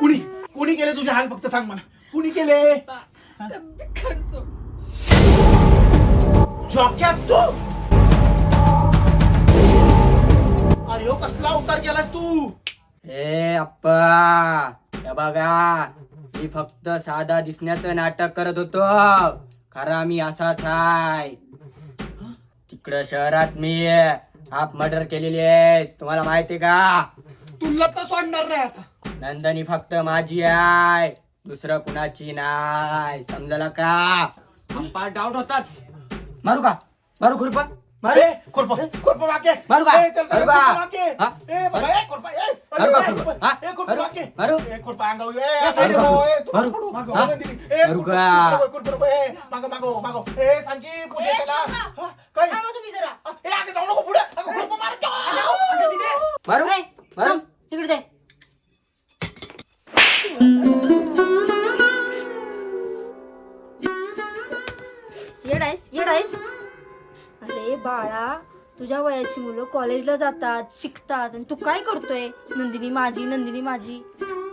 कुणी? कुणी केले तुझे हाल? फक्त सांग मला. कुणी केले? झोक्यात तू! अरे हो कसला अवतार केलास तू? ए अप्पा हे बघा मी फक्त साधा दिसण्याचं नाटक करत होतो. खरा मी असाच आहे तिकडं शहरात मी हाफ मर्डर केलेली आहे. तुम्हाला माहितीये का? तुला तर सोडणार नाही आता. नंदनी फक्त माझी आहे दुसरं कुणाची नाही समजलं का अंपा डाऊट होताच मारू का मारू खुरपा मारू खुरपा खुरपा मारू का? ए, त्याला मारू सांग, का? खुरपा मागे. हा? ए, बाबा, ए, खुरपा, ए, मारू का ए, खुरपा? खुरपा, हा? ए, खुरपा मारू? मागे. मारू? ए, खुरपा अंगावर, ए, मारू अंगावर, का? ए, तू मारू? खुरपा, मागो, हा? मागो, दिली. ए, मारू खुरपा, का? खुरपा, खुरपा, ए, मागो, मागो, मागो. ए, सांची, पूजा त्याला. हा, काय? तुम्ही जरा हा, ए, आगे जाऊ नको पुढे. अगं, खुरपा मार. अगं, तिथे. मारू ए, मारू थांब, तुझ्या वयाची मुलं कॉलेजला जातात शिकतात. आणि तू काय करतोय? नंदिनी माझी नंदिनी माझी.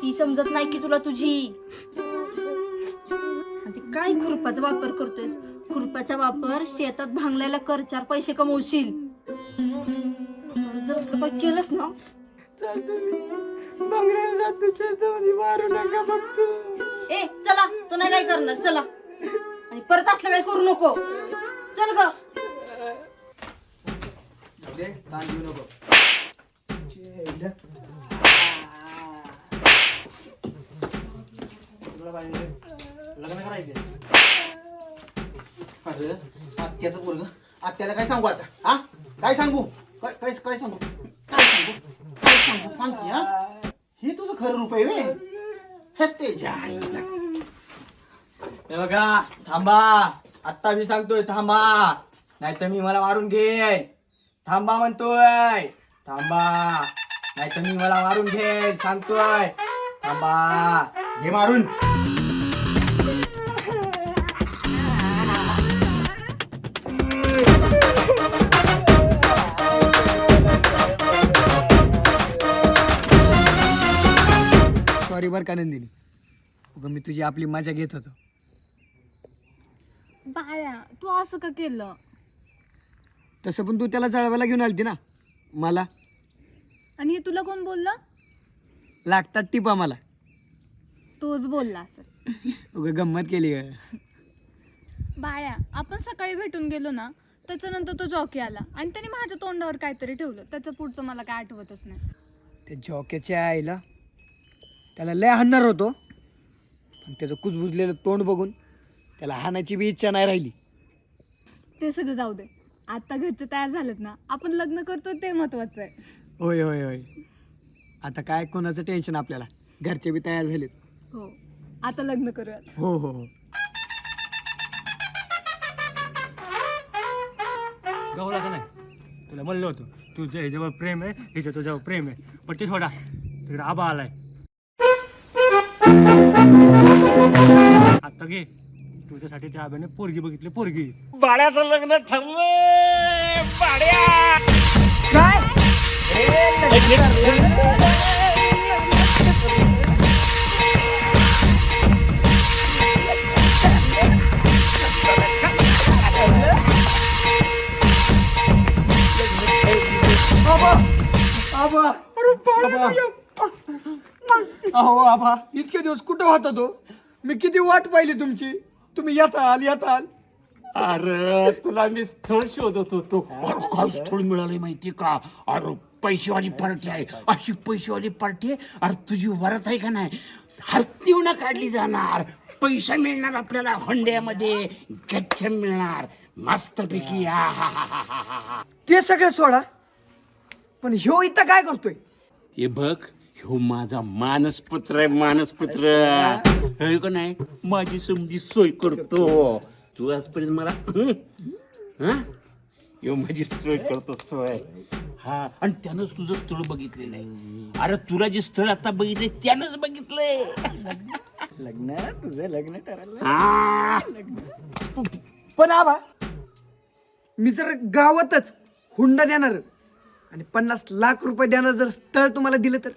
ती समजत नाही की तुला तुझी. आणि ते काय खुरपाचा वापर करतोयस? खुरपाचा वापर शेतात भांगल्याला कर चार पैसे कमवशील. जर असलं काही केलंस ना? मारू नका फक्त ए चला. तू नाही काय करणार. चला. आणि परत असलं काय करू नको. चल ग. अरे आत्याचं पोरग. आत्याला काय सांगू आता? हा? काय सांगू? काय काय काय सांगू? काय सांगू? काय सांगू? सांग हा? हे तुझं खरं रूप आहे वे. हे ते जायचं. हे बघा थांबा. आत्ता मी सांगतोय थांबा. नाही तर मी मला मारून घेईन. थांबा म्हणतोय. थांबा. नाही तर मी मला मारून घेईन सांगतोय. थांबा. घे मारून. सॉरी बर का नंदिनी. मी तुझी आपली मजा घेत होतो. बाळ्या तू असं का केलं? तसं पण तू त्याला जळवायला घेऊन आलती ना मला. आणि हे तुला कोण बोललं? लागतात टिपा मला. तोच बोलला असं. उगा गंमत केली ग. बाळ्या आपण सकाळी भेटून गेलो ना त्याच्यानंतर तो जॉकी आला. आणि त्याने माझ्या तोंडावर काहीतरी ठेवलं. त्याचं पुढचं मला काय आठवतच नाही. त्या जॉकेच्या आईला त्याला लय हाणणार होतो. पण त्याचं कुजबुजलेलं तोंड बघून त्याला हाणायची बी इच्छा नाही राहिली. ते सगळं जाऊ दे. आता घरचे तयार झालेत ना आपण लग्न करतो ते महत्वाचं आहे. होय होय होय. आता काय कोणाचं टेन्शन आपल्याला? घरचे बी तयार झालेत. हो आता लग्न करूयात. हो हो हो. गावला का नाही. तुला म्हणलं होतं तुझं ह्याच्यावर प्रेम आहे ह्याच्या तुझ्यावर प्रेम आहे. पण ते थोडा तिकडे आबा आलाय. आता घे. तुझ्यासाठी त्या आब्याने पोरगी बघितली पोरगी. बाळ्याचं लग्न ठरलंय बाळ्या. आबा आबा अहो आबा इतके दिवस कुठं होता तो? मी किती वाट पाहिली तुमची. तुम्ही येताल येताल अरे तुला मी स्थळ शोधत होतो. अरे काय स्थळ मिळालंय माहिती का? अरे पैसेवाली पार्टी आहे. अशी पैसेवाली पार्टी आहे? अरे तुझी वरात आहे का नाही? हत्तीवनं काढली जाणार. पैसा मिळणार आपल्याला हंड्यामध्ये. गच्छ मिळणार. मस्तपैकी आ हा हा हा हा हा हा. ते सगळं सोडा. पण ह्यो इथं काय करतोय? ते बघ ह्यो माझा मानसपुत्र आहे मानसपुत्र. हे का नाही? माझी समजी सोय करतो. तू आजपर्यंत मला हा? माझी सोय करतो सोय. हा आणि त्यानंच तुझं स्थळ बघितलेलं आहे. अरे तुला जे स्थळ आता बघितलंय त्यानंच बघितलंय. लग्न तुझं लग्न ठरलं हा. पण आबा मी जर गावातच हुंडा देणार आणि पन्नास लाख रुपये देणार जर स्थळ तुम्हाला दिलं तर?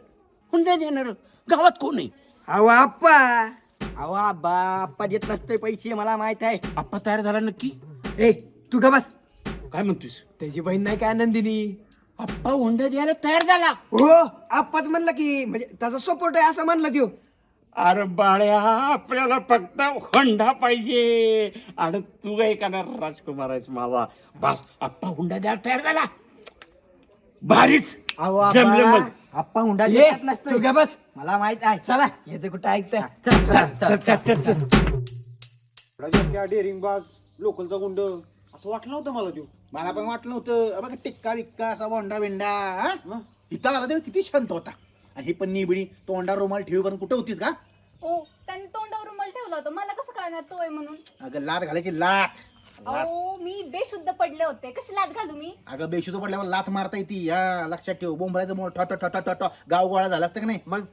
हुंडा देणार. गावात कोण आहे? अहो आप्पा. अहो आबा आप्पा देत नसते पैसे मला माहीत आहे. आप्पा तयार झाला नक्की? ए तू का बस. काय म्हणतोस त्याची बहीण नाही काय नंदिनी आप्पा हुंडा द्यायला तयार झाला. हो आप्पाच म्हणलं की म्हणजे त्याचा सपोर्ट आहे असं म्हणलं त्यो. अरे बाळ्या आपल्याला फक्त हुंडा पाहिजे. आणि तू काय करणार? राजकुमार आहेस माझा. बस आप्पा हुंडा द्यायला तयार झाला. भारीच. अहो जमलं मग. आप्पा हुंडा ये, देत नसते तू बस. मला माहीत आहे. चला. याचं कुठं ऐकतंय. चल चल चल चल चल चल त्या डेअरिंग बाज लोकलचा गुंड असं वाटलं नव्हतं मला तो मला पण वाटलं नव्हतं बघा टिक्का विक्का असा बोंडा बिंडा हा? इथं आला तेव्हा किती शांत होता. आणि ही पण निबिडी तोंडा रुमाल ठेवीपर्यंत कुठं होतीस का? ओ त्यांनी तोंडावर रुमाल ठेवला होता. मला कसं कळणार तो आहे म्हणून? अगं लात घालायची लात. अहो मी बेशुद्ध पडले होते. कशी लाद घालू मी? अगं बेशुद्ध पडल्यावर लात मारता येते. या लक्षात ठेव. बोंबरायचं मोठ ठट ठट ठट गाव गोळा झाला असतं का नाही? मग?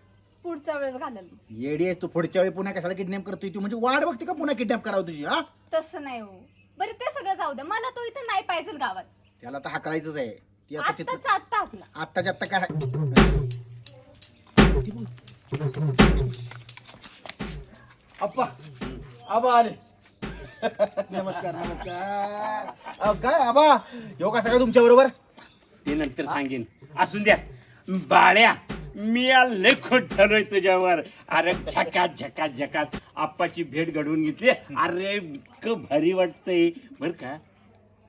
पुढच्या वेळेस घालल. येडी आहेस तू. पुढच्या वेळी पुन्हा कशाला किडनॅप करतोय तू? म्हणजे वाट बघते का पुन्हा किडनॅप करावं तुझी हा? तसं नाही हो. बरं ते सगळं जाऊ द्या. मला तो इथं नाही पाहिजे गावात. त्याला तर हाकलायचंच आहे. ती आता तिथं आत्ताच आत्ता हाकला. आत्ताच्या आत्ता काय? अप्पा आबा आले. नमस्कार नमस्कार. अहो, काय आबा? येऊ का सगळं तुमच्या बरोबर? ते नंतर सांगेन. असून द्या. बाळ्या मी लय खुश झालोय तुझ्यावर. अरे झकास झकास झकास. आप्पाची भेट घडवून घेतली. अरे इतकं भारी वाटतंय. बर का?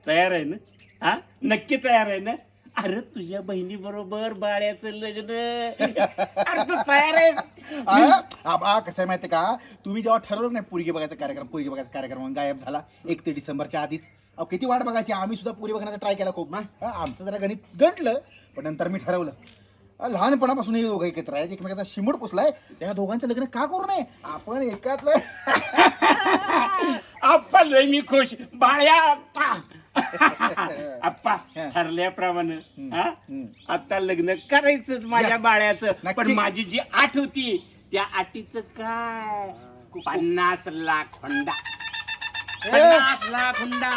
तयार आहे ना? हा? नक्की तयार आहे ना? अरे तुझ्या बहिणी बरोबर बाळ्याचं लग्न. अरे तू तयार आहे आबा कसं आहे माहिती का? तुम्ही जेव्हा ठरवलं नाही पुरगी बघायचा कार्यक्रम पुरगी बघायचा कार्यक्रम म्हणून गायब झाला एक ते डिसेंबरच्या आधीच. अहो किती वाट बघायची? आम्ही सुद्धा पुरी बघण्याचा ट्राय केला खूप. ना हा, आमचं जरा गणित गंटलं पण नंतर मी ठरवलं. अ, लहानपणापासून हे दोघं एकत्र आहेत एकमेकाचा शिमट पुसलाय. त्या दोघांचं लग्न का करू नये? आपण एकातलं लय मी खुश. बाळ्या आप्पा ठरल्याप्रमाणे हा? आता लग्न करायचंच माझ्या Yes. बाळ्याचं. नक्की. पण माझी जी आठ होती त्या आटीचं काय? पन्नास लाख हुंडा. पन्नास लाख हुंडा.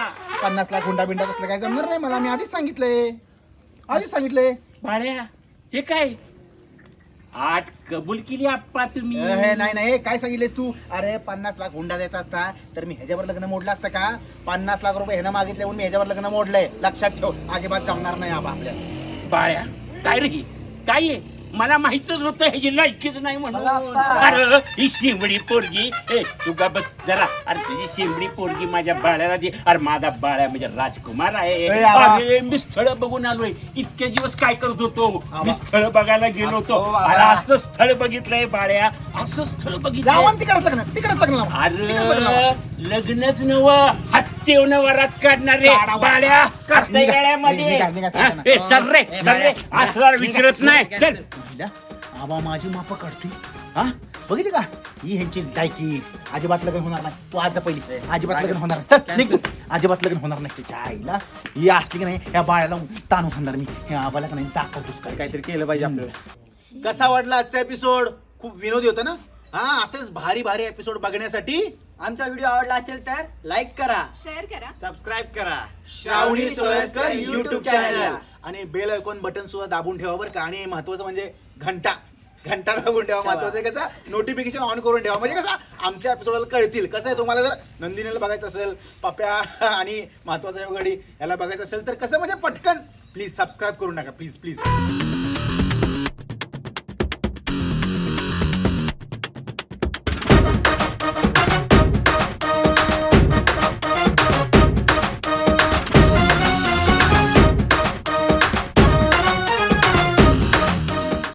पन्नास लाख हुंडा बिंडा तसलं काय जमणार नाही मला? मी आधीच सांगितलंय. आधीच सांगितलंय. बाळ्या हे काय? आठ कबूल केली आप्पा तुम्ही? हे नाही नाही काय सांगितलेस तू? अरे पन्नास लाख हुंडा द्यायचा असता तर मी ह्याच्यावर लग्न मोडलं असतं का? पन्नास लाख रुपये ह्यानं मागितले म्हणून मी ह्याच्यावर लग्न मोडलंय. लक्षात ठेव अजिबात जमणार नाही आबा आपल्याला. बाळ्या काय रे ही? काय आहे मला माहितच होतं ह्याची लायकीच नाही म्हणून. अरे ही शिंबडी पोरगी ए तू का बस जरा अरे तुझी शिंबडी पोरगी माझ्या बाळ्याला दे अरे माझा बाळ्या म्हणजे राजकुमार आहे ए, आबा. अरे मी स्थळ बघून आलोय इतके दिवस काय करत होतो. मी स्थळ बघायला गेलो होतो. अरे असं स्थळ बघितलंय बाळ्या असं स्थळ ना तिकडच लग्न तिकडच लग्न लावा. तिकडंच लग्न लावा. अरे लग्नच नव हत्तेवन वरात काढणारे काढा. बाळ्या काढ, निघा. गळ्यामध्ये निघा, निघा, हा? सांगा. ए, चल रे ए, चल रे. बाळ्या. असला विचारत नाही. चल. पाहिलं? आबा माझी माप काढतोय. हा? बघितली का? ही ह्यांची लायकी अजिबात लग्न होणार नाही. तू आज जा पहिली. अजिबात लग्न होणार नाही. चल निघ तू. अजिबात लग्न होणार नाही त्याच्या आईला. ही असली की नाही या बाळाला ताणून खाणार मी. हे आबाला का नाही दाखवतोच काय काहीतरी. केलं पाहिजे आपल्याला. कसा वाटला आजचा एपिसोड खूप विनोदी होता ना? हा असेच भारी भारी एपिसोड बघण्यासाठी. आमचा व्हिडिओ आवडला असेल तर लाईक करा शेअर करा. सबस्क्राईब करा. श्रावणी सोयस्कर युट्यूब चॅनल आणि बेल आयकॉन बटन सुद्धा दाबून ठेवा बरं का. आणि महत्वाचं म्हणजे घंटा. घंटा दाबून ठेवा. महत्वाचं आहे कसं नोटिफिकेशन ऑन करून ठेवा. म्हणजे कसं आमच्या एपिसोडला कळतील. कसं आहे तुम्हाला जर नंदिनीला बघायचं असेल पप्या आणि महत्त्वाचा घडी याला बघायचं असेल तर कसं म्हणजे पटकन प्लीज सबस्क्राईब करून टाका प्लीज प्लीज